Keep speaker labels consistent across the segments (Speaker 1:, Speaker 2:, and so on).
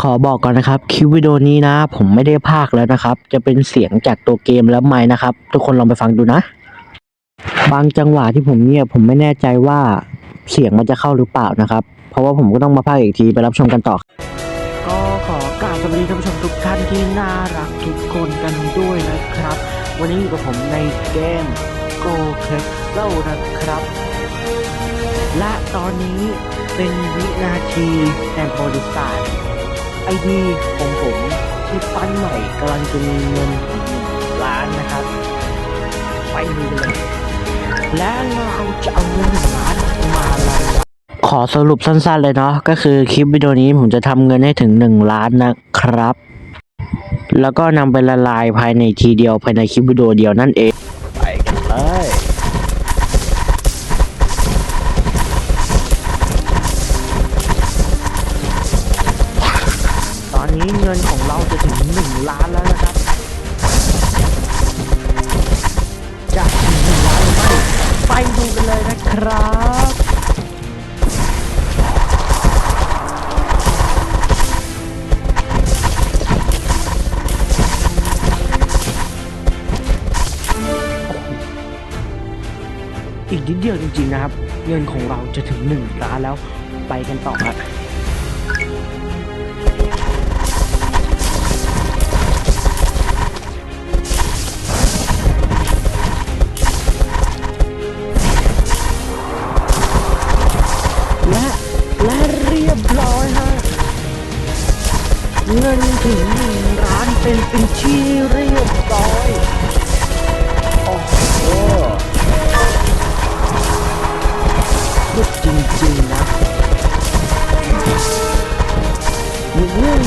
Speaker 1: ขอบอกก่อนนะครับคลิปวิดีโอนี้นะ ผมไม่ได้พากแล้วนะครับ จะเป็นเสียงจากตัวเกมแล้วไม่นะครับ ทุกคนลองไปฟังดูนะ บางจังหวะที่ผมเงียบผมไม่แน่ใจว่าเสียงมันจะเข้าหรือเปล่านะครับ เพราะว่าผมก็ต้องมาพากอีกทีไปรับชมกันต่อ ก็ขอกราบสวัสดีท่านผู้ชมทุกท่านที่น่ารักทุกคนกันด้วยนะครับ วันนี้อยู่กับผมในเกม Go c r e s o นะครับ และตอนนี้เป็นวินาทีแห่งประวัติศาสตร์ ไอดีของผมที่ปั้นใหม่กำลังจะมีเงินถึงล้านนะครับ ไปดูกันเลยและเราจะเอาเงินล้านมาละขอสรุปสั้นๆเลยเนาะก็คือคลิปวิดีโอนี้ผมจะทำเงินให้ถึงหนึ่งล้านนะครับ แล้วก็นำไปละลายภายในทีเดียวภายในคลิปวิดีโอเดียวนั่นเอง ครับ อีกนิดเดียวจริงๆนะครับ เงินของเราจะถึงหนึ่งล้านแล้วไปกันต่อครับ และและเรียบร้อยฮะเงินถึงหนึ่งล้านเป็นเป็นที่เรียบร้อยโอ้โหสุดจริงๆนะเรื่อง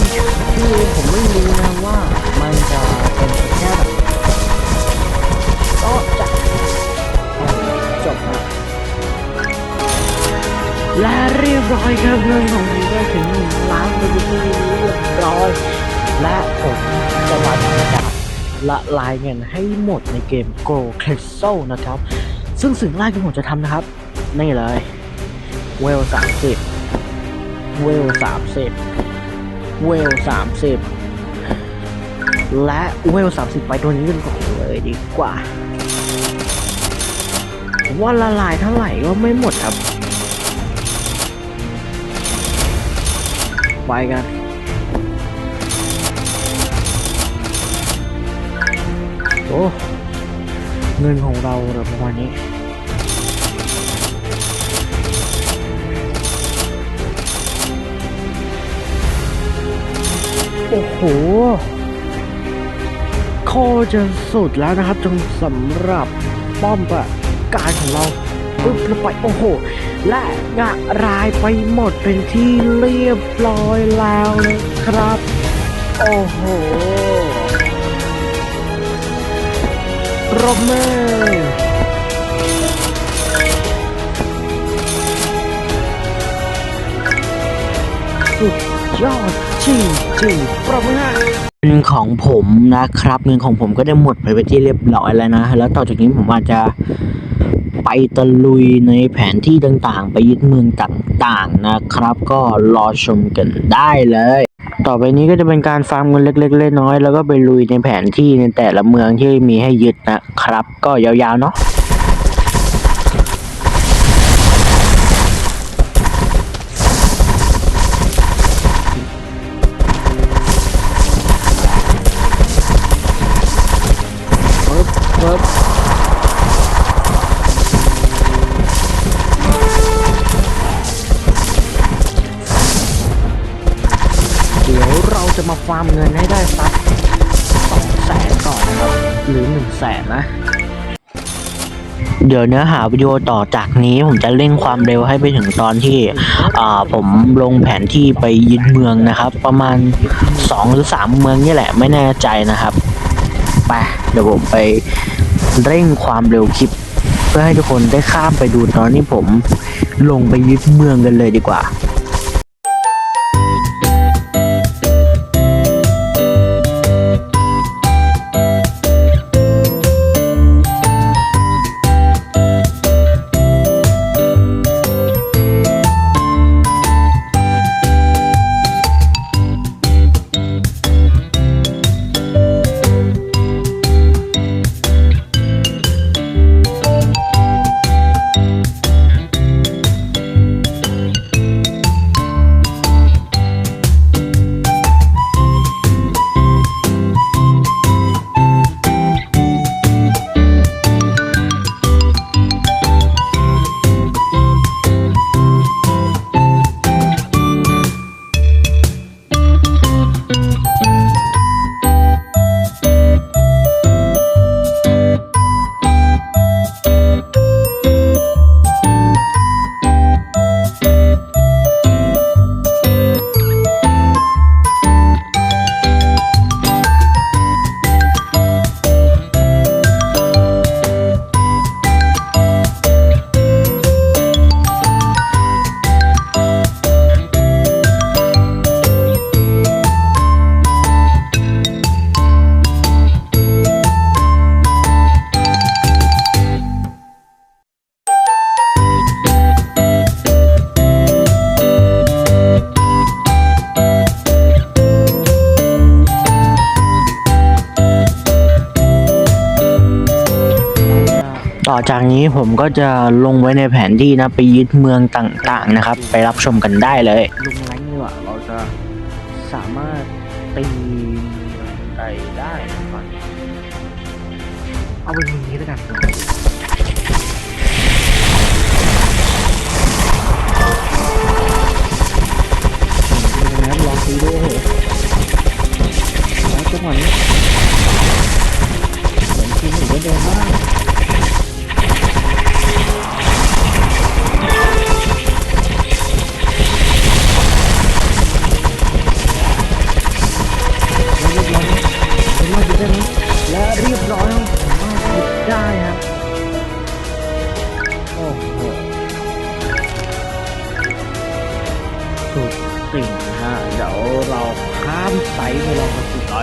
Speaker 1: อยครับเงินของผมได้ถึงหนึ่งล้านเป็นที่เรียบร้อย และผมจะมาทำการละลายเงินให้หมดในเกม Go c a s t l e นะครับ ซึ่งสิ่งแรกที่ผมจะทำนะครับ นี่เลยเวลสามสิบเวลสามสิบเวลสามสิบและเวลสามสิบไปตัวนี้กันก่อนเลยดีกว่า ว่าละลายเท่าไหร่ก็ไม่หมดครับ ไปกันโอ้เงินของเราเหลือประมาณนี้โอ้โหโคจะสุดแล้วนะครับจงสำหรับป้อมประการของเรา ปึ๊บแล้วไปโอ้โห และงะรายไปหมดเป็นที่เรียบร้อยแล้วนะครับ โอ้โหรบมือสุดยอดจริงจริงปรบมือเงินของผมนะครับ เงินของผมก็ได้หมดไปเป็นที่เรียบร้อยแล้วนะ แล้วต่อจากนี้ผมอาจจะ ไปตะลุยในแผนที่ต่างๆ ไปยึดเมืองต่างๆนะครับ ก็รอชมกันได้เลย ต่อไปนี้ก็จะเป็นการฟาร์มเงินเล็กๆน้อยๆแล้วก็ไปลุยในแผนที่ในแต่ละเมืองที่มีให้ยึดนะครับ ก็ยาวๆเนาะ ฟาร์มเงินให้ได้สักสองแสนก่อนนะครับหรือหนึ่งแสนนะ เดี๋ยวเนื้อหาวิดีโอต่อจากนี้ผมจะเร่งความเร็วให้ไปถึงตอนที่อ่าผมลงแผนที่ไปยึดเมืองนะครับ ประมาณสองหรือสามเมืองนี่แหละไม่แน่ใจนะครับไปเดี๋ยวผมไปเร่งความเร็วคลิป เพื่อให้ทุกคนได้ข้ามไปดูตอนที่ผมลงไปยึดเมืองกันเลยดีกว่า อจากนี้ผมก็จะลงไว้ในแผนที่นะไปยึดเมืองต่างๆนะครับ ไปรับชมกันได้เลยลงไลน์นี่ว่าเราจะสามารถตีเมืองใดได้ก่อนเอาไปตรงนี้แล้วกัน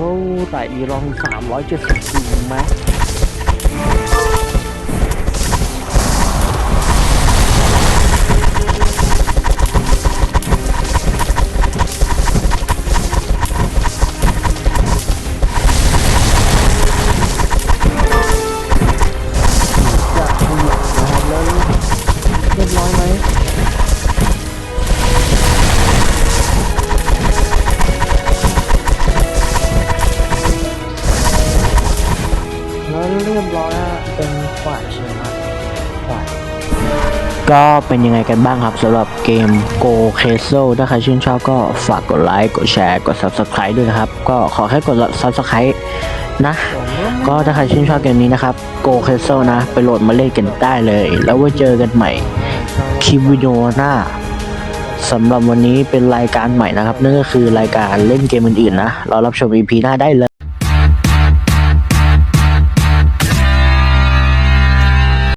Speaker 1: เท่าแต่ดีรองสามร้อยเจ็ดสิบจริงไหม แล้วเรียบร้อยเป็นฝ่ายชนะฝ่ายก็เป็นยังไงกันบ้างครับสำหรับเกม Go Castle ถ้าใครชื่นชอบก็ฝากกดไลค์ กดแชร์ กด Subscribe ด้วยนะครับ ก็ขอแค่กด Subscribe นะ ก็ถ้าใครชื่นชอบเกมนี้นะครับ Go Castle นะ ไปโหลดมาเล่นกันได้เลย แล้วไว้เจอกันใหม่คลิปวิดีโอหน้าสำหรับวันนี้เป็นรายการใหม่นะครับ นั่นก็คือรายการเล่นเกมอื่นๆนะ เรารับชม EP หน้าได้เลย